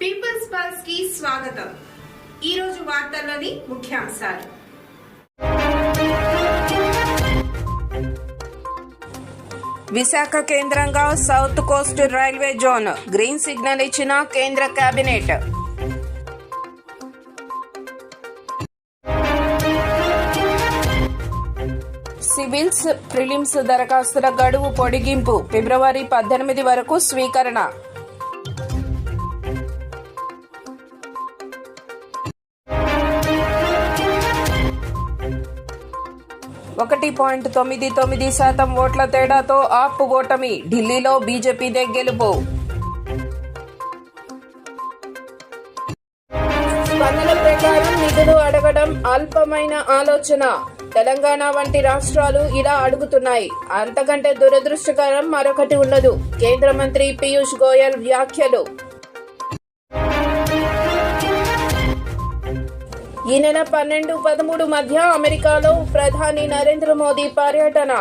Peoples పల్స్కి స్వాగతం. ఈ రోజు వార్తల్లోని ముఖ్యాంశాలు. విశాఖ కేంద్రంగా south coast railway zone green signal ఇచ్చిన కేంద్ర కేబినెట్ సివిల్స్ ప్రిలిమ్స్ దరఖాస్తుల గడువు పొడిగింపు ఫిబ్రవరి పద్దెనిమిది వరకు స్వీకరణ. ఒకటి పాయింట్ తొమ్మిది తొమ్మిది శాతం ఓట్ల తేడాతో ఆప్ ఓటమి ఢిల్లీలో బీజేపీదే గెలుపు స్పందన ప్రకారం నిధులు అడగడం అల్పమైన ఆలోచన. తెలంగాణ వంటి రాష్ట్రాలు ఇలా అడుగుతున్నాయి. అంతకంటే దురదృష్టకరం మరొకటి ఉండదు కేంద్ర మంత్రి పీయూష్ గోయల్ వ్యాఖ్యలు. ఈ నెల పన్నెండు పదమూడు మధ్య అమెరికాలో ప్రధాని నరేంద్ర మోదీ పర్యటన.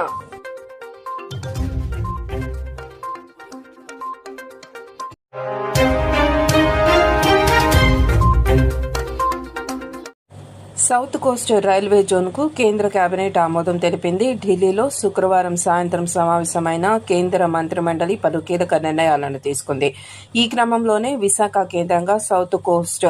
సౌత్ కోస్ట్ రైల్వే జోన్కు కేంద్ర కేబినెట్ ఆమోదం తెలిపింది. ఢిల్లీలో శుక్రవారం సాయంత్రం సమావేశమైన కేంద్ర మంత్రిమండలి పలు కీలక నిర్ణయాలను తీసుకుంది. ఈ క్రమంలోనే విశాఖ కేంద్రంగా సౌత్ కోస్ట్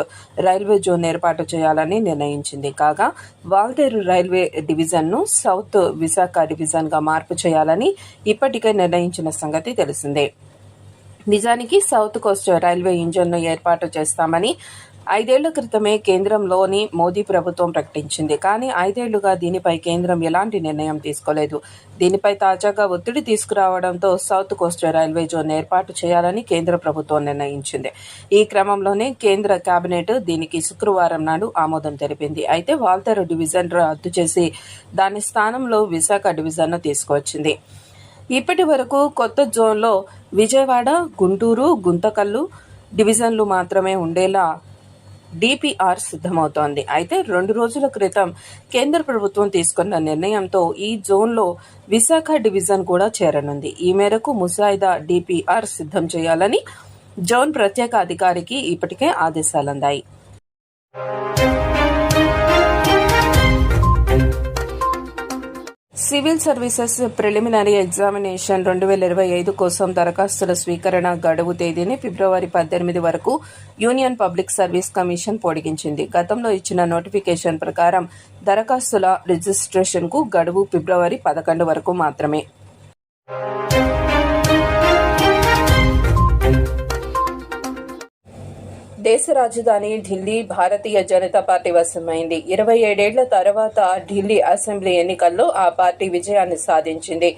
రైల్వే జోన్ ఏర్పాటు చేయాలని నిర్ణయించింది. కాగా వాల్తేరు రైల్వే డివిజన్ను సౌత్ విశాఖ డివిజన్గా మార్పు చేయాలని ఇప్పటికే నిర్ణయించిన సంగతి తెలిసిందే. నిజానికి సౌత్ కోస్ట్ రైల్వే ఇంజన్ను ఏర్పాటు చేస్తామని ఐదేళ్ళ క్రితమే కేంద్రంలోని మోదీ ప్రభుత్వం ప్రకటించింది. కానీ ఐదేళ్ళుగా దీనిపై కేంద్రం ఎలాంటి నిర్ణయం తీసుకోలేదు. దీనిపై తాజాగా ఒత్తిడి తీసుకురావడంతో సౌత్ కోస్ట్ రైల్వే జోన్ ఏర్పాటు చేయాలని కేంద్ర ప్రభుత్వం నిర్ణయించింది. ఈ క్రమంలోనే కేంద్ర కేబినెట్ దీనికి శుక్రవారం నాడు ఆమోదం తెలిపింది. అయితే వాల్తేరు డివిజన్ రద్దు చేసి దాని స్థానంలో విశాఖ డివిజన్ను తీసుకువచ్చింది. ఇప్పటి వరకు కొత్త జోన్లో విజయవాడ గుంటూరు గుంతకల్లు డివిజన్లు మాత్రమే ఉండేలా డిపిఆర్ సిద్ధమవుతోంది. అయితే రెండు రోజుల క్రితం కేంద్ర ప్రభుత్వం తీసుకున్న నిర్ణయంతో ఈ జోన్లో విశాఖ డివిజన్ కూడా చేరనుంది. ఈ మేరకు ముసాయిదా డిపిఆర్ సిద్ధం చేయాలని జోన్ ప్రత్యేక అధికారికి ఇప్పటికే ఆదేశాలందాయి. సివిల్ సర్వీసెస్ ప్రిలిమినరీ ఎగ్జామినేషన్ రెండు వేల ఇరవై ఐదు కోసం దరఖాస్తుల స్వీకరణ గడువు తేదీని ఫిబ్రవరి పద్దెనిమిది వరకు యూనియన్ పబ్లిక్ సర్వీస్ కమిషన్ పొడిగించింది. గతంలో ఇచ్చిన నోటిఫికేషన్ ప్రకారం దరఖాస్తుల రిజిస్ట్రేషన్కు గడువు ఫిబ్రవరి పదకొండు వరకు మాత్రమే. దేశ రాజధాని ఢిల్లీ భారతీయ జనతా పార్టీ వశమైంది. ఇరవై ఏడేళ్ళ తర్వాత ఢిల్లీ అసెంబ్లీ ఎన్నికల్లో ఆ పార్టీ విజయాన్ని సాధించింది.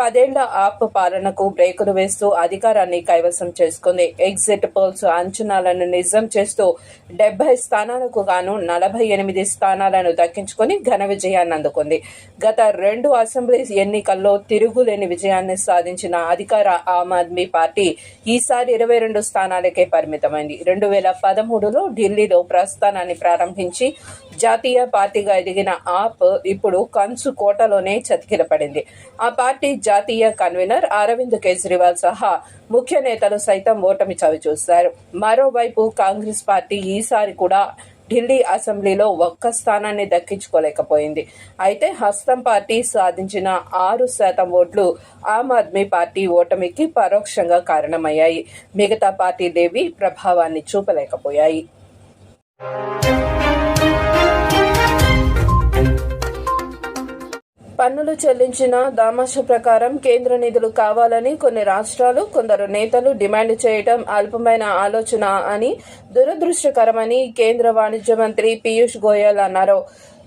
పదేళ్ళ ఆప్ పాలనకు బ్రేకులు వేస్తూ అధికారాన్ని కైవసం చేసుకుంది. ఎగ్జిట్ పోల్స్ అంచనాలను నిజం చేస్తూ డెబ్బై స్థానాలకు గాను నలభై ఎనిమిది స్థానాలను దక్కించుకుని ఘన విజయాన్ని అందుకుంది. గత రెండు అసెంబ్లీ ఎన్నికల్లో తిరుగులేని విజయాన్ని సాధించిన అధికార ఆమ్ ఆద్మీ పార్టీ ఈసారి ఇరవై రెండు స్థానాలకే పరిమితమైంది. రెండు వేల పదమూడులో ఢిల్లీలో ప్రస్థానాన్ని ప్రారంభించి జాతీయ పార్టీగా ఎదిగిన ఆప్ ఇప్పుడు కంచు కోటలోనే చతికిలపడింది. ఆ పార్టీ జాతీయ కన్వీనర్ అరవింద్ కేజ్రీవాల్ సహా ముఖ్య నేతలు సైతం ఓటమి చవిచూశారు మరోవైపు కాంగ్రెస్ పార్టీ ఈసారి కూడా ఢిల్లీ అసెంబ్లీలో ఒక్క స్థానాన్ని దక్కించుకోలేకపోయింది. అయితే హస్తం పార్టీ సాధించిన ఆరు శాతం ఓట్లు ఆమ్ ఆద్మీ పార్టీ ఓటమికి పరోక్షంగా కారణమయ్యాయి. మిగతా పార్టీలేవి ప్రభావాన్ని చూపలేకపోయాయి. పన్నులు చెల్లించిన దామాష ప్రకారం కేంద్ర నిధులు కావాలని కొన్ని రాష్ట్రాలు కొందరు నేతలు డిమాండ్ చేయడం అల్పమైన ఆలోచన అని దురదృష్టకరమని కేంద్ర వాణిజ్య మంత్రి పీయూష్ గోయల్ అన్నారు.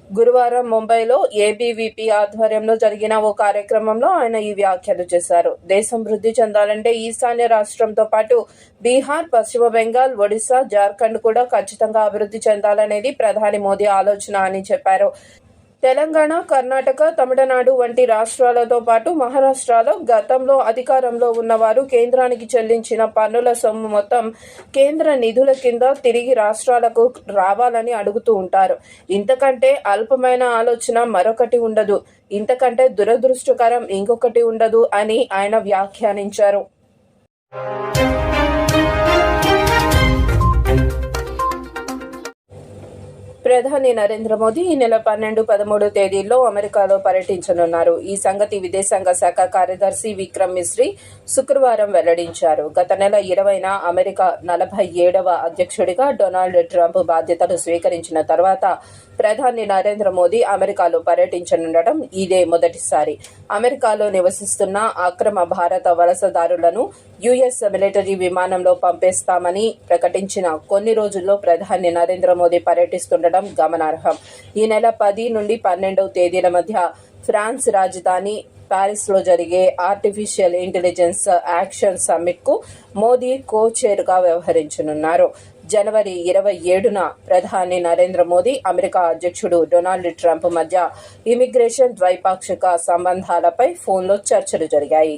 గురువారం ముంబైలో ఏబీవీపీ ఆధ్వర్యంలో జరిగిన ఓ కార్యక్రమంలో ఆయన ఈ వ్యాఖ్యలు చేశారు. దేశం వృద్ధి చెందాలంటే ఈశాన్య రాష్ట్రంతో పాటు బీహార్ పశ్చిమ బెంగాల్ ఒడిశా జార్ఖండ్ కూడా ఖచ్చితంగా అభివృద్ధి చెందాలనేది ప్రధాని మోదీ ఆలోచన అని చెప్పారు. తెలంగాణ కర్ణాటక తమిళనాడు వంటి రాష్ట్రాలతో పాటు మహారాష్ట్రలో గతంలో అధికారంలో ఉన్నవారు కేంద్రానికి చెల్లించిన పన్నుల సొమ్ము మొత్తం కేంద్ర నిధుల కింద తిరిగి రాష్ట్రాలకు రావాలని అడుగుతూ ఉంటారు. ఇంతకంటే అల్పమైన ఆలోచన మరొకటి ఉండదు. ఇంతకంటే దురదృష్టకరం ఇంకొకటి ఉండదు అని ఆయన వ్యాఖ్యానించారు. ప్రధాని నరేంద్ర మోదీ ఈ నెల పన్నెండు పదమూడు తేదీల్లో అమెరికాలో పర్యటించనున్నారు. ఈ సంగతి విదేశాంగ శాఖ కార్యదర్శి విక్రమ్ మిశ్రీ శుక్రవారం వెల్లడించారు. గత నెల ఇరవైన అమెరికా నలభై ఏడవ అధ్యక్షుడిగా డొనాల్డ్ ట్రంప్ బాధ్యతలు స్వీకరించిన తర్వాత ప్రధాని నరేంద్ర మోదీ అమెరికాలో పర్యటించనుండటం ఇదే మొదటిసారి. అమెరికాలో నివసిస్తున్న అక్రమ భారత వలసదారులను యుఎస్ మిలిటరీ విమానంలో పంపేస్తామని ప్రకటించిన కొన్ని రోజుల్లో ప్రధాని నరేంద్ర మోదీ పర్యటిస్తుండటం గమనార్హం. ఈ నెల పది నుండి పన్నెండవ తేదీల మధ్య ఫ్రాన్స్ రాజధాని ప్యారిస్లో జరిగే ఆర్టిఫిషియల్ ఇంటెలిజెన్స్ యాక్షన్ సమ్మిట్కు మోదీ కో చైర్గా వ్యవహరించనున్నారు. జనవరి ఇరవై ఏడున ప్రధాని నరేంద్ర మోదీ అమెరికా అధ్యక్షుడు డొనాల్డ్ ట్రంప్ మధ్య ఇమిగ్రేషన్ ద్వైపాక్షిక సంబంధాలపై ఫోన్లో చర్చలు జరిగాయి.